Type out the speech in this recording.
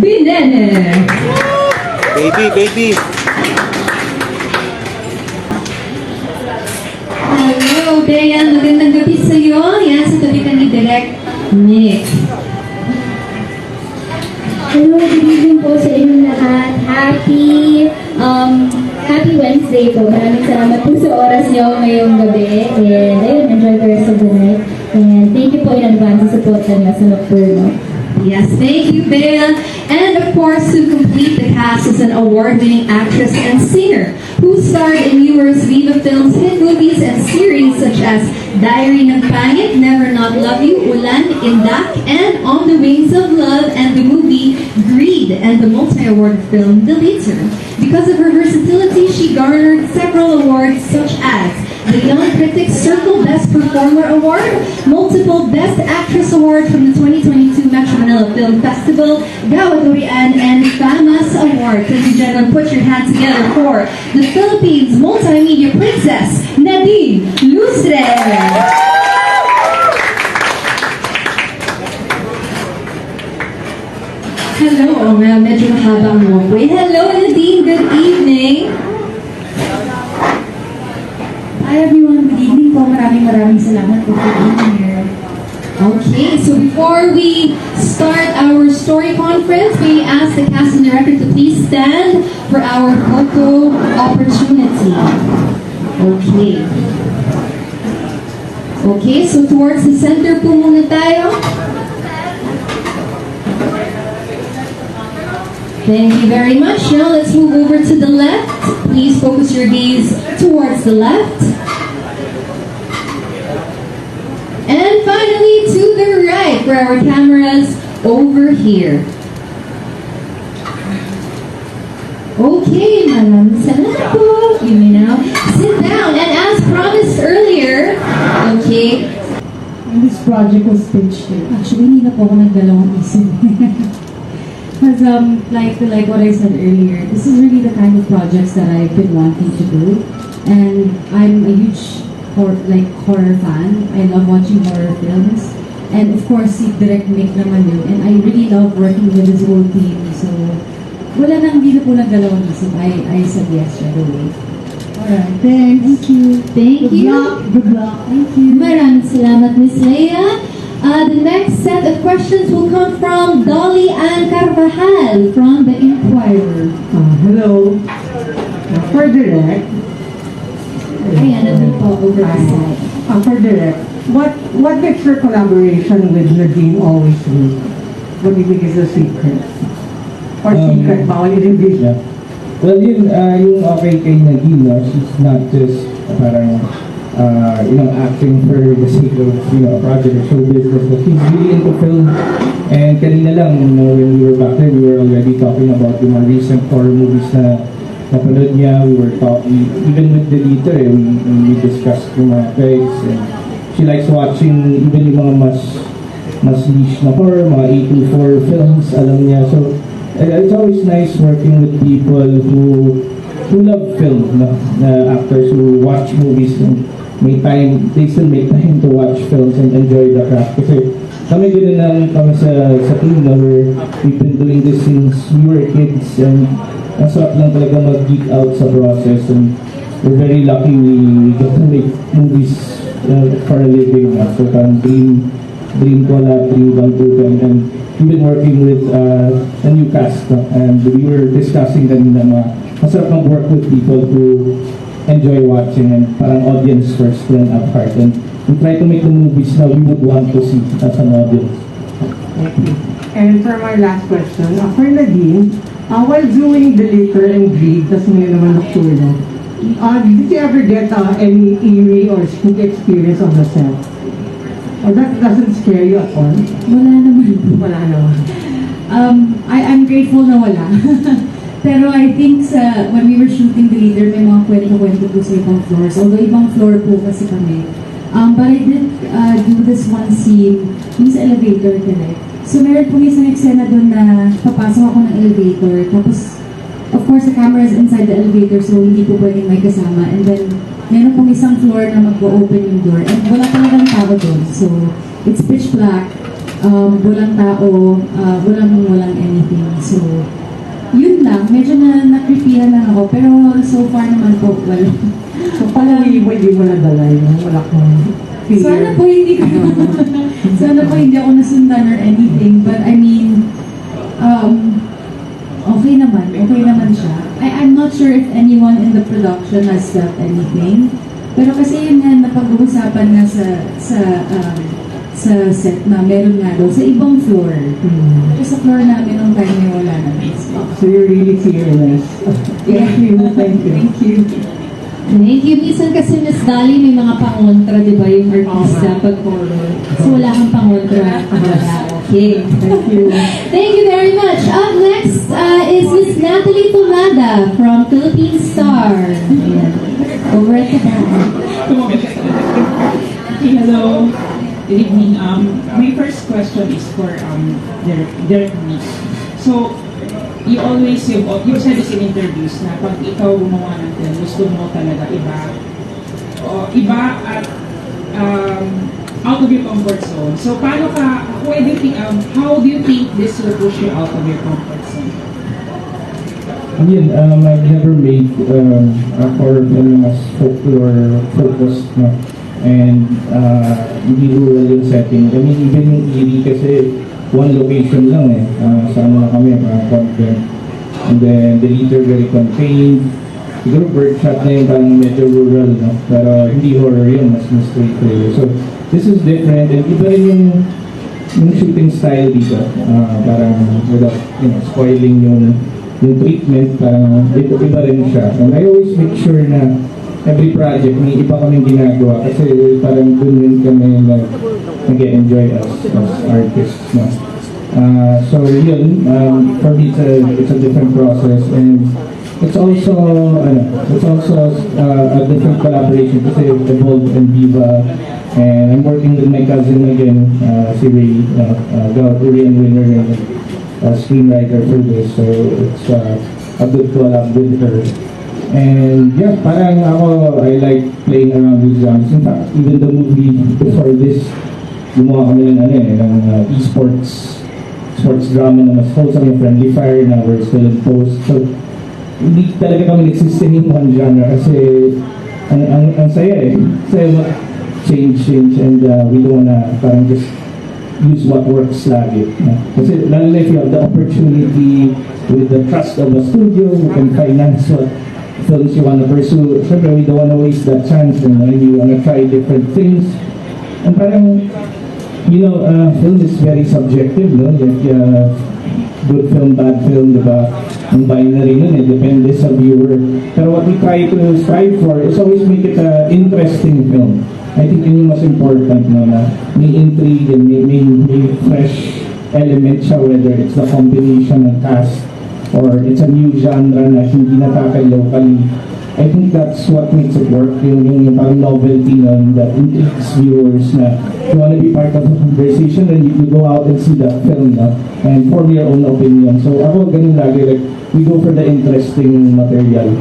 Binene. Baby, baby. Hello, Bea. Magandang gabi sa'yo. Yan, sa tabi ka ni Direk Nick. Hello, good evening po sa inyong lahat. Happy, um, happy Wednesday po. Maraming salamat po sa oras niyo ngayong gabi. And ayun, enjoy the rest of the night. And thank you po in advance sa support niyo sa Nocturno. Yes, thank you, Bea. And of course, to complete the cast is an award-winning actress and singer who starred in numerous Viva Films hit movies and series such as Diary ng Pangit, Never Not Love You, Ulan, Indak, and On the Wings of Love, and the movie Greed, and the multi-award film The Leader. Because of her versatility, she garnered several awards such as the Young Critics Circle Best Performer Award, multiple Best Actress Award from the 2022 Metro Manila Film Festival, Gawad Durian, and FAMAS Award. Ladies and gentlemen, put your hands together for the Philippines Multimedia Princess, Nadine Lustre. Hello, oh, medyo mahaba. Hello, Nadine. Good evening. Hi everyone, good evening po. Maraming maraming salamat po for being here. Okay, so before we start our story conference, I ask the cast and director to please stand for our photo opportunity. Okay. Okay, so towards the center po muna tayo. Thank you very much. Now let's move over to the left. Please focus your gaze towards the left. And finally, to the right for our cameras over here. Okay, maraming salamat. You may now sit down. And as promised earlier, okay, When this project was pitched, eh, actually hindi na po ako nagdalawang isip. Because um, like, like what I said earlier, this is really the kind of projects that I've been wanting to do. And I'm a huge hor- like horror fan. I love watching horror films. And of course, si Direct Mick naman yun. And I really love working with his whole team. So, wala nang hindi na po nagdalawang isip. I, I said yes right away. Alright, thanks. Thank you. thank Good you. luck. Good luck. Thank you. Maraming salamat, Miss Leia. Uh, the next set of questions will come from Dolly Ann Carvajal from The Inquirer. Uh, hello. Uh, for direct, Ayan, nandun po over the side. uh, for direct, what what makes your collaboration with Nadine always good? What do you think is the secret? Or Um, secret, bawal i-reveal. Yeah. Well, yun, uh, yung okay kay Nadine, no, she's not just parang, uh, you know, acting for the sake of, you know, a project or show business, but she's really into film. And kanina lang, you know, when we were back there, we were already talking about yung mga recent horror movies na napanood niya. We were talking, even with the leader, eh, we, we discussed yung mga effects. And she likes watching even yung mga mas mas niche na horror, mga A24 films, alam niya. So, uh, it's always nice working with people who who love film, no? na actors who watch movies and may time, they still make time to watch films and enjoy the craft. Kasi kami din lang kami sa, sa team na we're, we've been doing this since we were kids and ang sarap lang talaga mag-geek out sa process and we're very lucky we, we get to make movies for a living. So parang dream, dream ko dream and, we've been working with uh, a new cast and we were discussing kanina na masarap mag-work with people who enjoy watching and parang audience first then at heart and we try to make the movies na we would want to see as an audience. Thank you. And for my last question, uh, for Nadine, uh, while doing the liquor and greed, tas ngayon naman nocturno, uh, did you ever get uh, any eerie or spooky experience on the set? Or that doesn't scare you at all? Wala naman. Wala naman. Um, I, I'm grateful na wala. Pero I think sa, when we were shooting the leader, may mga kwento-kwento po sa ibang floors. Although ibang floor po kasi kami. Um, but I did uh, do this one scene, yung sa elevator correct. So meron po isang eksena doon na papasok ako ng elevator. Tapos, of course, the camera is inside the elevator so hindi po pwedeng may kasama. And then, meron pong isang floor na mag-open yung door. And wala talagang tao doon. So, it's pitch black um, walang tao, uh, walang walang anything. medyo na nakripihan lang ako, pero so far naman po, wala. So, paano hindi mo nadala yun? Wala kang fear? Sana po hindi ko Sana po hindi ako nasundan or anything. But I mean, um, okay naman. Okay naman siya. I, I'm not sure if anyone in the production has felt anything. Pero kasi yun nga, napag-uusapan nga sa, sa, um, sa set na meron nga daw sa ibang floor. Hmm. Kasi sa floor namin nung time na wala naman. So, you're really fearless. Thank you. Thank you. Thank you. Thank you. Minsan kasi Miss Dali may mga pangontra, di ba, yung artista pag So wala kang pangontra. Wala. Okay. Thank you. Thank you very much. Up next uh, is Miss Natalie Tumada from Philippine Star. Ayan. Over at the back. Hello. Good evening. Um, my first question is for um, Derek, Derek Lee. So, you always, you, you said this in interviews na pag ikaw gumawa ng film, gusto mo talaga iba. O, iba at um, out of your comfort zone. So, paano ka, why do you think, um, how do you think this will push you out of your comfort zone? Yun, um, I've never made um, a horror film as folklore focused, no? And uh, hindi rural yung setting. I mean, even yung Erie kasi one location lang eh. Uh, sa ano lang kami, mga convent. And then the leader very contained. Siguro birdshot na yung parang medyo rural, no? Pero hindi horror yun, mas straight thriller. So, this is different. And iba rin yung yung shooting style dito, ah, parang without, you know, spoiling yung yung treatment, parang iba, iba rin siya. And I always make sure na every project may iba kaming ginagawa kasi parang dun rin kami nag, nag-enjoy as, as artists. No? Uh, so yun, um, for me it's a, it's a different process and it's also, ano, it's also uh, a different collaboration kasi Evolve and Viva and I'm working with my cousin again, uh, si Ray, uh, uh, the Korean winner and uh, screenwriter for this. So it's uh, a good collab with her. And yeah, parang ako, I like playing around with genres. In fact, even the movie before this, gumawa kami ng ano eh, ng uh, esports sports drama na mas wholesome Friendly Fire na we're still in post. So, hindi talaga kami nagsistay in one genre kasi ang, ang, ang saya eh. Saya ma- change, change, and uh, we don't wanna parang just use what works lagi. No? Kasi lalo na if you have the opportunity with the trust of a studio, who can finance what films you wanna pursue. Siyempre, we don't wanna waste that chance and uh, you wanna try different things. And parang, you know, uh, film is very subjective, no? Like, uh, good film, bad film, di ba? Ang binary nun eh, depende sa viewer. Pero what we try to strive for is always make it an interesting film. I think yun yung mas important, no, na may intrigue and may, may, may fresh element siya, whether it's the combination ng cast or it's a new genre na hindi natakal locally. I think that's what makes it work, yung, yung, yung parang novelty nun that intrigues viewers na you want to be part of the conversation and you, you go out and see that film na and form your own opinion. So ako ganun lagi, like, we go for the interesting material.